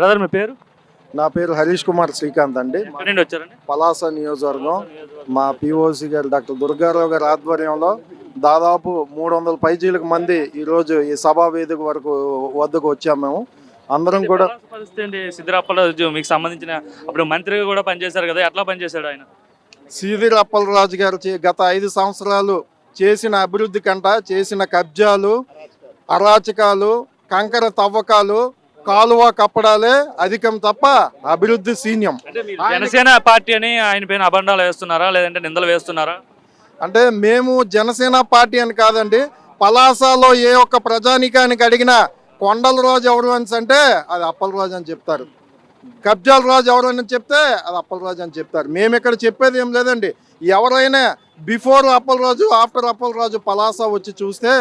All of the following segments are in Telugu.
బ్రదర్ మీ పేరు? నా పేరు హరీష్ కుమార్ శ్రీకాంత్ అండి. ఎక్కడి నుండి వచ్చారండి? పలాస నియోజకవర్గం. మా పిఓసి గారు డాక్టర్ దుర్గారావు గారి ఆధ్వర్యంలో దాదాపు మూడు వందల పైచీలకు మంది ఈరోజు ఈ సభా వేదిక వరకు వద్దకు వచ్చాము మేము. అందరం కూడా మీకు సంబంధించిన అప్పుడు మంత్రిగా కూడా పనిచేశారు కదా ఎట్లా పనిచేశాడు ఆయన? సీదిరి అప్పలరాజు గారు గత ఐదు సంవత్సరాలు చేసిన అభివృద్ధి కంట చేసిన కబ్జాలు అరాచకాలు కంకర తవ్వకాలు కాలువ కప్పడాలే అధికం తప్ప అభివృద్ధి శూన్యం మీరు జనసేన పార్టీ అని ఆయన పైన అబండాలు వేస్తున్నారా? లేదంటే నిందలు వేస్తున్నారా? అంటే మేము జనసేన పార్టీ అని కాదండి పలాసలో ఏ ఒక్క ప్రజానికానికి అడిగినా కొండల రాజు ఎవరు అని అంటే అది అప్పలరాజు అని చెప్తారు. కబ్జాల రాజు ఎవరు అని చెప్తే అది అప్పలరాజు అని చెప్తారు. మేము ఇక్కడ చెప్పేది ఏం లేదండి. ఎవరైనా బిఫోర్ అప్పలరాజు ఆఫ్టర్ అప్పలరాజు పలాస వచ్చి చూస్తే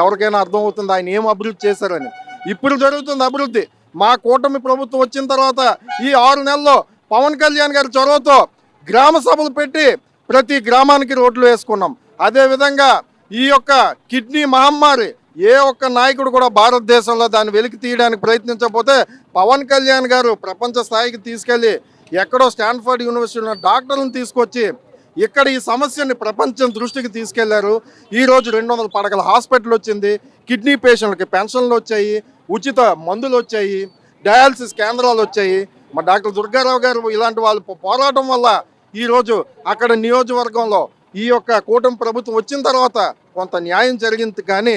ఎవరికైనా అర్థమవుతుంది ఆయన ఏం అభివృద్ధి చేశారని. ఇప్పుడు జరుగుతుంది అభివృద్ధి. మా కూటమి ప్రభుత్వం వచ్చిన తర్వాత ఈ ఆరు నెలల్లో పవన్ కళ్యాణ్ గారి చొరవతో గ్రామ సభలు పెట్టి ప్రతి గ్రామానికి రోడ్లు వేసుకున్నాం. అదేవిధంగా ఈ యొక్క కిడ్నీ మహమ్మారి ఏ ఒక్క నాయకుడు కూడా భారతదేశంలో దాన్ని వెలికి తీయడానికి ప్రయత్నించకపోతే పవన్ కళ్యాణ్ గారు ప్రపంచ స్థాయికి తీసుకెళ్ళి ఎక్కడో స్టాన్ఫర్డ్ యూనివర్సిటీలో డాక్టర్లను తీసుకొచ్చి ఇక్కడ ఈ సమస్యని ప్రపంచం దృష్టికి తీసుకెళ్ళారు. ఈరోజు రెండు వందల పడకల హాస్పిటల్ వచ్చింది. కిడ్నీ పేషెంట్లకి పెన్షన్లు వచ్చాయి. ఉచిత మందులు వచ్చాయి. డయాలసిస్ కేంద్రాలు వచ్చాయి. మా డాక్టర్ దుర్గారావు గారు ఇలాంటి వాళ్ళు పోరాటం వల్ల ఈరోజు అక్కడ నియోజకవర్గంలో ఈ యొక్క కూటమి ప్రభుత్వం వచ్చిన తర్వాత కొంత న్యాయం జరిగింది. కానీ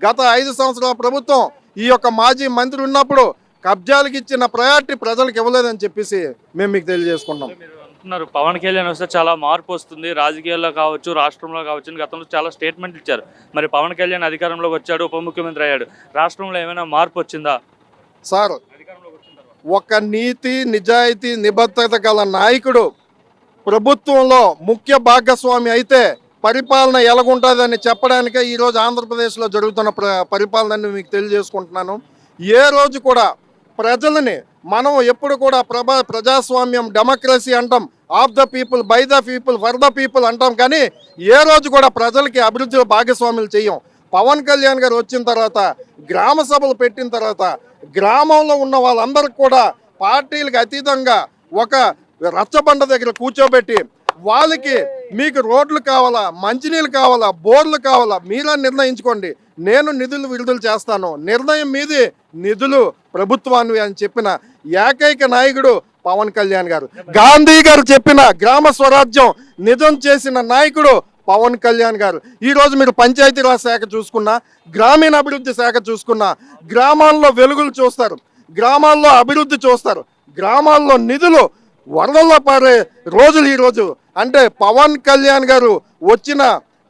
గత ఐదు సంవత్సరాల ప్రభుత్వం ఈ యొక్క మాజీ మంత్రి ఉన్నప్పుడు కబ్జాలకు ఇచ్చిన ప్రయారిటీ ప్రజలకు ఇవ్వలేదని చెప్పేసి మేము మీకు తెలియజేసుకున్నాం అంటున్నారు. పవన్ కళ్యాణ్ వస్తే చాలా మార్పు వస్తుంది. రాజకీయాల్లో కావచ్చు రాష్ట్రంలో కావచ్చు అని గతంలో చాలా స్టేట్మెంట్లు ఇచ్చారు. మరి పవన్ కళ్యాణ్ అధికారంలోకి వచ్చాడు ఉప ముఖ్యమంత్రి అయ్యాడు. రాష్ట్రంలో ఏమైనా మార్పు వచ్చిందా? సార్ ఒక నీతి నిజాయితీ నిబద్ధత గల నాయకుడు ప్రభుత్వంలో ముఖ్య భాగస్వామి అయితే పరిపాలన ఎలాగుంటుందని చెప్పడానికే ఈరోజు ఆంధ్రప్రదేశ్లో జరుగుతున్న ప్ర పరిపాలనని మీకు తెలియజేసుకుంటున్నాను. ఏ రోజు కూడా ప్రజలని మనం ఎప్పుడు కూడా ప్రభా ప్రజాస్వామ్యం డెమోక్రసీ అంటాం of the people by the people for the people అంటాం. కానీ ఏ రోజు కూడా ప్రజలకి అభివృద్ధిలో భాగస్వాములు చేయం పవన్ కళ్యాణ్ గారు వచ్చిన తర్వాత గ్రామ సభలు పెట్టిన తర్వాత గ్రామంలో ఉన్న వాళ్ళందరికీ కూడా పార్టీలకు అతీతంగా ఒక రచ్చబండ దగ్గర కూర్చోబెట్టి వాళ్ళకి మీకు రోడ్లు కావాలా మంచినీళ్ళు కావాలా బోర్లు కావాలా మీరే నిర్ణయించుకోండి. నేను నిధులు విడుదల చేస్తాను. నిర్ణయం మీది నిధులు ప్రభుత్వాన్ని అని చెప్పిన ఏకైక నాయకుడు పవన్ కళ్యాణ్ గారు. గాంధీ గారు చెప్పిన గ్రామ స్వరాజ్యం నిజం చేసిన నాయకుడు పవన్ కళ్యాణ్ గారు. ఈరోజు మీరు పంచాయతీరాజ్ శాఖ చూసుకున్నా గ్రామీణ అభివృద్ధి శాఖ చూసుకున్నా గ్రామాల్లో వెలుగులు చూస్తారు. గ్రామాల్లో అభివృద్ధి చూస్తారు. గ్రామాల్లో నిధులు వరదల్లో పారే రోజులు ఈరోజు అంటే పవన్ కళ్యాణ్ గారు వచ్చిన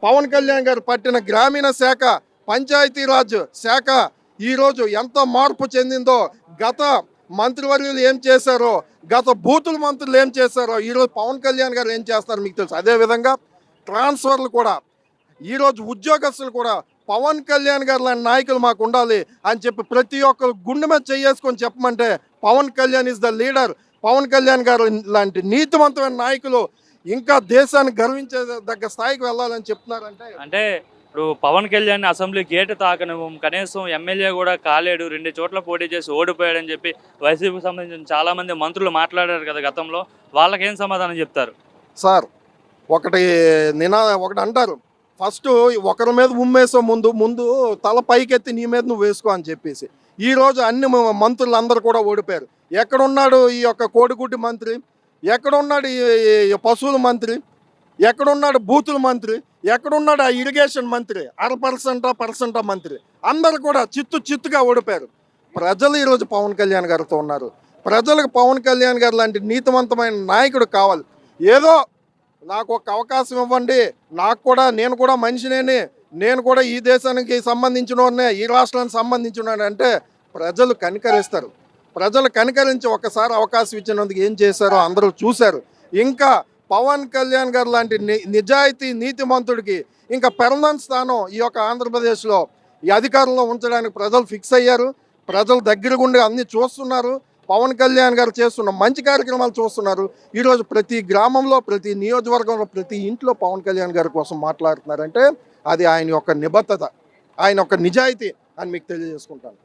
పవన్ కళ్యాణ్ గారు పట్టిన గ్రామీణ శాఖ పంచాయతీరాజ్ శాఖ ఈరోజు ఎంత మార్పు చెందిందో గత మంత్రివర్యులు ఏం చేశారో గత బూతుల మంత్రులు ఏం చేశారో ఈరోజు పవన్ కళ్యాణ్ గారు ఏం చేస్తారో మీకు తెలుసు. అదేవిధంగా ట్రాన్స్ఫర్లు కూడా ఈరోజు ఉద్యోగస్తులు కూడా పవన్ కళ్యాణ్ గారు లాంటి నాయకులు మాకు ఉండాలి అని చెప్పి ప్రతి ఒక్కరు గుండె మీద చేసుకొని చెప్పమంటే Pawan Kalyan is the leader Pawan Kalyan garu లాంటి నీతివంతమైన నాయకులు ఇంకా దేశాన్ని గర్వించే దగ్గర స్థాయికి వెళ్ళాలని చెప్తున్నారంటే అంటే ఇప్పుడు పవన్ కళ్యాణ్ అసెంబ్లీ గేటు తాకనివ్వం కనీసం ఎమ్మెల్యే కూడా కాలేడు రెండు చోట్ల పోటీ చేసి ఓడిపోయాడని చెప్పి వైసీపీకి సంబంధించిన చాలా మంది మంత్రులు మాట్లాడారు కదా గతంలో. వాళ్ళకేం సమాధానం చెప్తారు? సార్ ఒకటి నినా ఒకటి అంటారు. ఫస్ట్ ఒకరి మీద ఉమ్మేసే ముందు ముందు తల పైకెత్తి నీ మీద నువ్వు వేసుకో అని చెప్పేసి. ఈ రోజు అన్ని మ- మంత్రులు అందరూ కూడా ఓడిపోయారు. ఎక్కడున్నాడు ఈ యొక్క కోడిగుడ్డి మంత్రి? ఎక్కడున్నాడు ఈ పశువుల మంత్రి? ఎక్కడున్నాడు బూతుల మంత్రి? ఎక్కడున్నాడు ఆ ఇరిగేషన్ మంత్రి? అర పర్సెంటా పర్సెంటా మంత్రి. అందరు కూడా చిత్తు చిత్తుగా ఓడిపోయారు. ప్రజలు ఈరోజు పవన్ కళ్యాణ్ గారితో ఉన్నారు. ప్రజలకు పవన్ కళ్యాణ్ గారు లాంటి నీతివంతమైన నాయకుడు కావాలి. ఏదో నాకు ఒక అవకాశం ఇవ్వండి. నాకు కూడా నేను కూడా మనిషినేని. నేను కూడా ఈ దేశానికి సంబంధించిన వాడినే, ఈ రాష్ట్రానికి సంబంధించిన అంటే ప్రజలు కనికరిస్తారు. ప్రజలు కనికరించి ఒకసారి అవకాశం ఇచ్చినందుకు ఏం చేశారో అందరూ చూశారు. ఇంకా పవన్ కళ్యాణ్ గారు లాంటి ని- నిజాయితీ నీతిమంతుడికి ఇంకా పెర్మనెంట్ స్థానం ఈ యొక్క ఆంధ్రప్రదేశ్లో ఈ అధికారంలో ఉంచడానికి ప్రజలు ఫిక్స్ అయ్యారు. ప్రజలు దగ్గరగుండి అన్ని చూస్తున్నారు. పవన్ కళ్యాణ్ గారు చేస్తున్న మంచి కార్యక్రమాలు చూస్తున్నారు. ఈరోజు ప్రతి గ్రామంలో ప్రతి నియోజకవర్గంలో ప్రతి ఇంట్లో పవన్ కళ్యాణ్ గారి కోసం మాట్లాడుతున్నారంటే అది ఆయన యొక్క నిబద్ధత ఆయన యొక్క నిజాయితీ అని మీకు తెలియజేసుకుంటాను.